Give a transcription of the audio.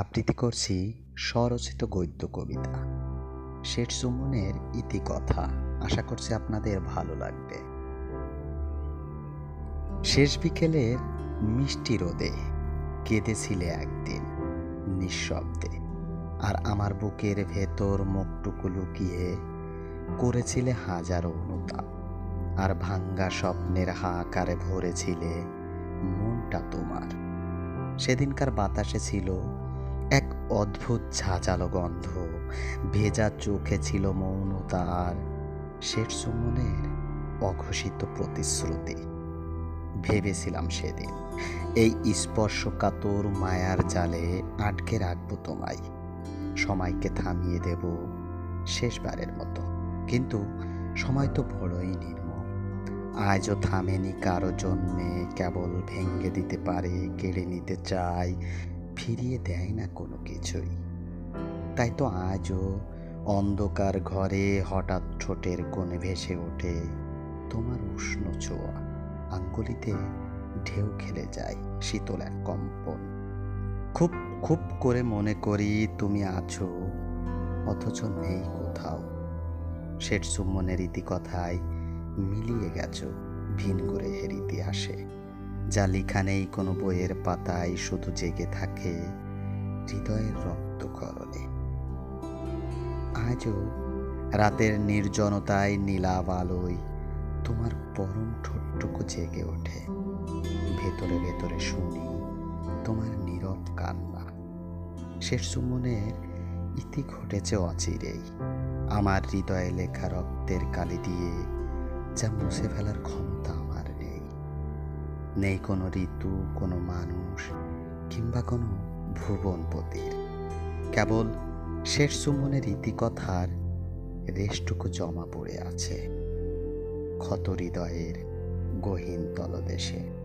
আবৃত্তি করছি স্বরচিত গদ্য কবিতা। শেঠ সুমনের ইতিকথা আশা করছি আপনাদের ভালো লাগবে। শেষ বিকেলের মিষ্টি রোদে কেঁদেছিলে একদিন নিঃশব্দে, আর আমার বুকের ভেতর মুখটুকু লুকিয়ে করেছিলে হাজারো অনুতাপ আর ভাঙ্গা স্বপ্নের হাহাকারে ভরেছিলে মনটা তোমার। সেদিনকার বাতাসে ছিল এক অদ্ভুত ঝাঁঝালো গন্ধ। ভেজা চোখে ছিল মৌনতা আর শেষ সুমনের অঘোষিত প্রতিশ্রুতি। ভেবেছিলাম সেদিন, এই স্পর্শকাতর মায়ার জালে আটকে রাখব তোমায়। সময়কে থামিয়ে দেব শেষবারের মতো। কিন্তু সময় তো বড়ই নির্মম। আজও থামেনি কারও জন্যে, কেবল ভেঙ্গে দিতে পারে, কেড়ে নিতে চায় ফিরিয়ে দেয় না কোনো কিছুই। তাই তো আজও অন্ধকার ঘরে হঠাৎ ঠোঁটের কোণে ভেসে ওঠে তোমার উষ্ণ ছোঁয়া। আঙ্গুলিতে ঢেউ খেলে যায় শীতল এক কম্পন। খুব খুব করে মনে করি তুমি আছো, অথচ নেই কোথাও। শেঠ সুমনের ইতিকথায় মিলিয়ে গেছো, ভিন করে হের ইতিহাসে। যা লিখা নেই কোনো বইয়ের পাতায় শুধু জেগে থাকে হৃদয়ের রক্তকরণে। আজও রাতের নির্জনতায় নীলাভ আলোয় তোমার পরম ঠোঁটটুকু জেগে ওঠে। ভেতরে ভেতরে শুনি তোমার নীরব কান্না। শেষ সুমনের ইতি ঘটেছে অচিরেই। আমার হৃদয়ে লেখা রক্তের কালি দিয়ে যা মুছে ফেলার ক্ষমতা নেই কোনো ঋতু, কোনো মানুষ কিংবা কোনো ভুবনপতির কেবল শেষ সুমনের ইতিকথার রেশটুকু জমা পড়ে আছে ক্ষত হৃদয়ের গহীন তলদেশে।